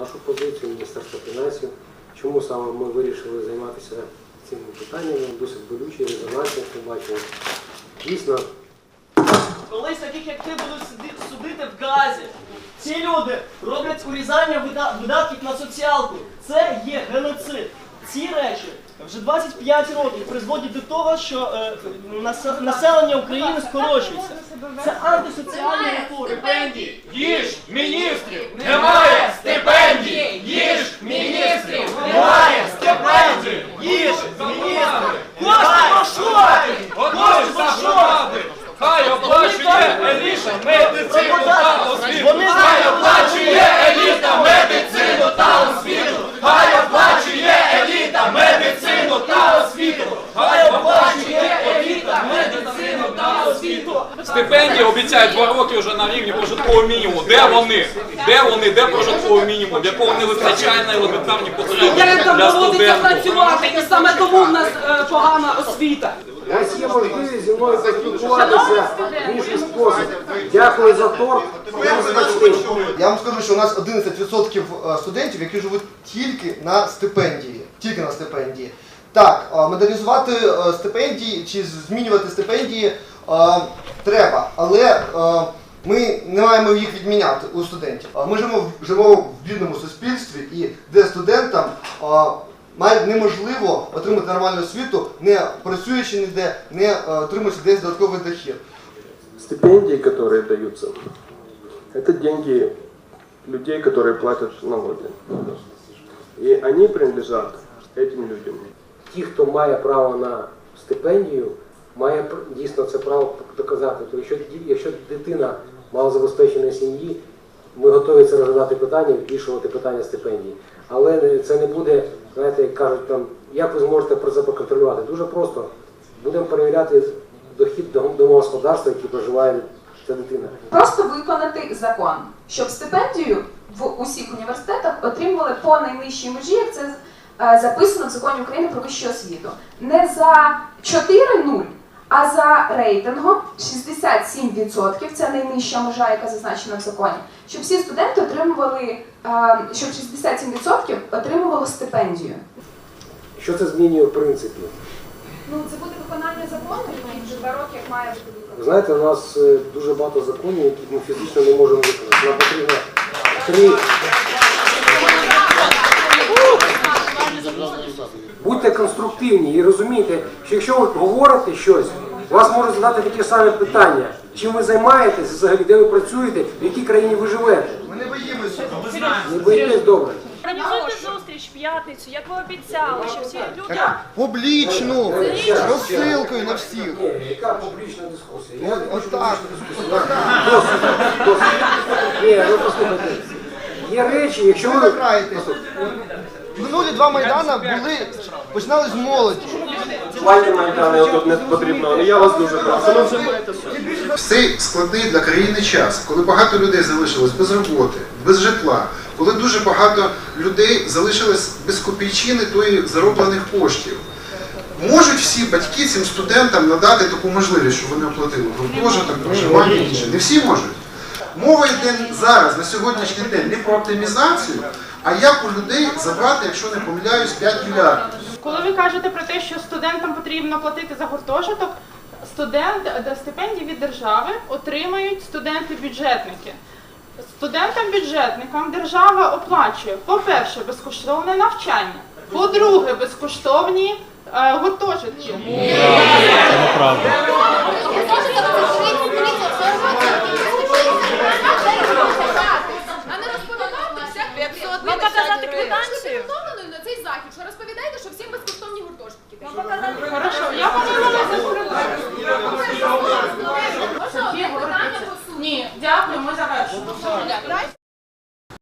нашу позицію Міністерства фінансів. Чому саме ми вирішили займатися цими питаннями? Досить болючі, резонансні, ми бачимо. Дійсно, Колись таких як ти будуть судити в Газі. Ці люди роблять урізання видатків на соціалку. Це є геноцид. Ці речі вже 25 років призводять до того, що е, населення України скорочується. Це антисоціальні стипендії. Їж міністрів! Немає стипендій! Їж міністрів! Немає стипендій! Їж, міністрів! Кошти! Готові зарплати! Хай оплачує еліта медицину та освіту! Вони Хай оплачує еліта медицину та освіту! Хай оплачує еліта медицину та освіту! Хай оплачує еліта медицину та освіту! Стипендії обіцяють два роки вже на рівні прожиткового мінімуму. Де вони? Де вони? Де прожитковий мінімум? Якого не вистачає на елементарні потреби Студентам для доводиться студентів? працювати, і саме тому в нас е, погана освіта. у вас є можливість зі мною поспілкуватися в інший спосіб. Дякую за торг. Я смачний. Я вам скажу, що у нас 11% е, студентів, які живуть тільки на стипендії. Тільки на стипендії. Так, е, модернізувати е, стипендії чи змінювати стипендії е, треба, але е, ми не маємо їх відміняти у студентів. Е, Ми живемо, в- живемо в бідному суспільстві, і де студентам е, май- неможливо отримати нормальну освіту, не працюючи ніде, не е, отримуючи десь додатковий дохід. Стипендии, которые даются, это деньги людей, которые платят налоги. И они принадлежат этим людям. Ті, хто має право на стипендію, має дійсно це право доказати. Тобто, якщо, якщо дитина малозабезпеченої сім'ї, ми готові це розглядати питання, вирішувати питання стипендії. Але це не буде, знаєте, як кажуть, там, як ви зможете про це проконтролювати? Дуже просто. Будемо перевіряти дохід дом- домогосподарства, який проживає ця дитина. Просто виконати закон, щоб стипендію в усіх університетах отримували по найнижчій межі, як це е, записано в законі України про вищу освіту. Не за 4-0, а за рейтингом 67%, це найнижча межа, яка зазначена в законі, щоб всі студенти отримували, е, щоб 67% отримувало стипендію. Що це змінює в принципі? Ну, це буде виконання закону, який вже два роки як має бути. Знаєте, у нас е, дуже багато законів, які ми фізично не можемо виконати. Нам потрібно три. Будьте конструктивні і розумійте, що якщо ви говорите щось, вас можуть задати такі самі питання. Чим ви займаєтесь взагалі, де ви працюєте, в якій країні ви живете? Ми не боїмося. Не боїтесь добре. Організуйте зустріч в п'ятницю, як ви обіцяли, що всі люди Публічну розсилкою на всіх. Ні, яка публічна дискусія? Я Ось так. Досить, досить. Ні, ну послухайте. Є речі, якщо Ви ви граєте. Минулі два майдана були починали з молоді. Плані майдани тут не потрібно, але я вас дуже прошу. В цей складний для країни час, коли багато людей залишилось без роботи, без житла, коли дуже багато людей залишилось без копійчини тої зароблених коштів. Можуть всі батьки цим студентам надати таку можливість, щоб вони оплатили гуртожиток, проживання інше. Не всі можуть. Мова йде зараз, на сьогоднішній день, не про оптимізацію, а як у людей забрати, якщо не помиляюсь, 5 мільярдів. Коли ви кажете про те, що студентам потрібно платити за гуртожиток, студент де стипендії від держави отримають студенти-бюджетники. Студентам-бюджетникам держава оплачує, по-перше, безкоштовне навчання, по-друге, безкоштовні е, гуртожитки.